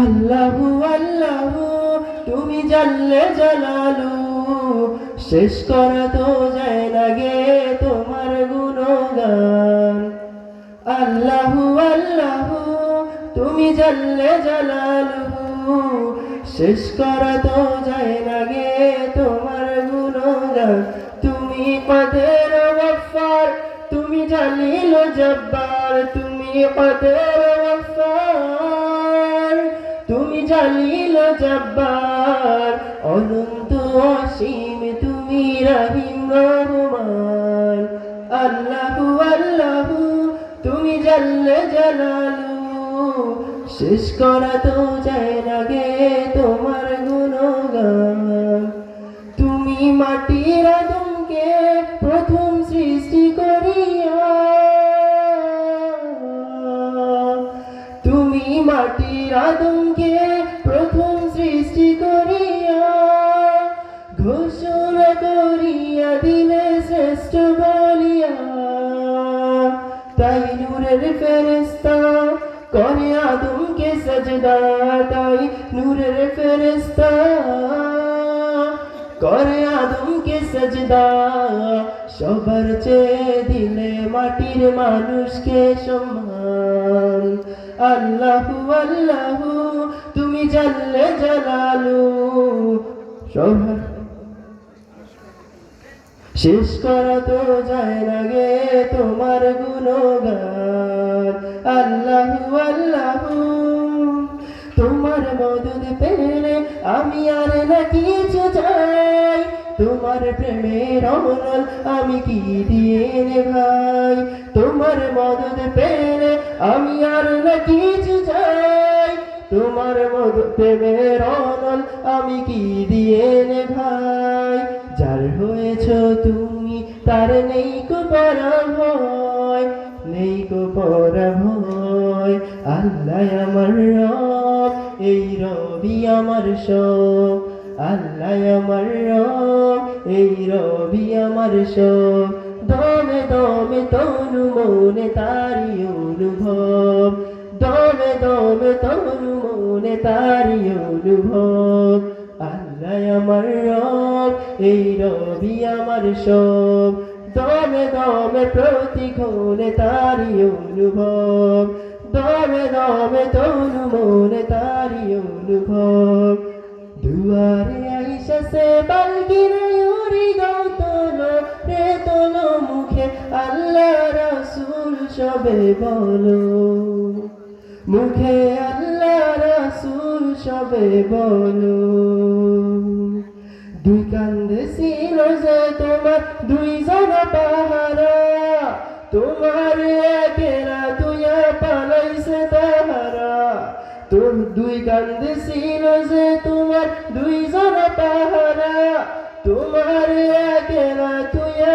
আল্লাহু তুমি জানলে জালালু। শেষ করা তো যায় লাগে তোমার গুণগান। আল্লাহু আল্লাহু, তুমি জানলে জ্বালালো শেষ করা তো যায় লাগে তোমার গুণগান। তুমি কাদের তুমি জালিল জব্বার, তুমি কদের গফার তুমি জালিল জব্বার, অনন্ত অসীম তুমি রহিম রহমান। আল্লাহু আল্লাহু, তুমি জাল্লে জালালু। শেষ করা তো যায় না গে তোমার গুণগান আদমকে প্রথম সৃষ্টি করিয়া ঘোষণা করিয়া দিলে শ্রেষ্ঠ বলিয়া তাই নূরের ফেরেস্তা করে আদমকে সজদা তাই নূরের ফেরেস্তা করে আদমকে সজদা? সবার চেয়ে দিলে মাটির মানুষকে সম্মান। আল্লাহু আল্লাহু, তুমি জানলে জালালু। সবার শেষ করা তো যায় না গে তোমার গুণগান। আল্লাহু আল্লাহু, তোমার মদত পেলে আমি আর না কিছু চাই তোমার প্রেমের অনল আমি কি দিয়ে নে ভাই? তোমার মদত পেলে আমি আর না কিছু চাই। তোমার মদত প্রেমের অনল আমি কি দিয়ে নে ভাই? যার হয়েছ তুমি তার নেই কো পরাভয়, নেই কো পরাভয়। আল্লাহ আমার রব, এই রবি আমার সব আল্লাহ আমার সব দমে দমে তনু মনে তারি অনুভব। দমে দমে তনু মনে তারি অনুভব। আল্লাহ আমার রব, এই রবি আমার সব। দমে দমে প্রতিক্ষণে তারি অনুভব। দমে দমে তনু মনে তারি অনুভব। দুয়ারে আইসা সে বালগির সবে বলো। মুখে আল্লাহ রাসূল সবে বলো। দুই কান্দে ছিল যে তোমার দুই জনা পাহারা। তোমার একেরা তুইয়া পালাইছে তাহারা। তোর দুই কান্দে ছিল যে তোমার দুই জনা পাহারা। তোমার একেরা তুইয়া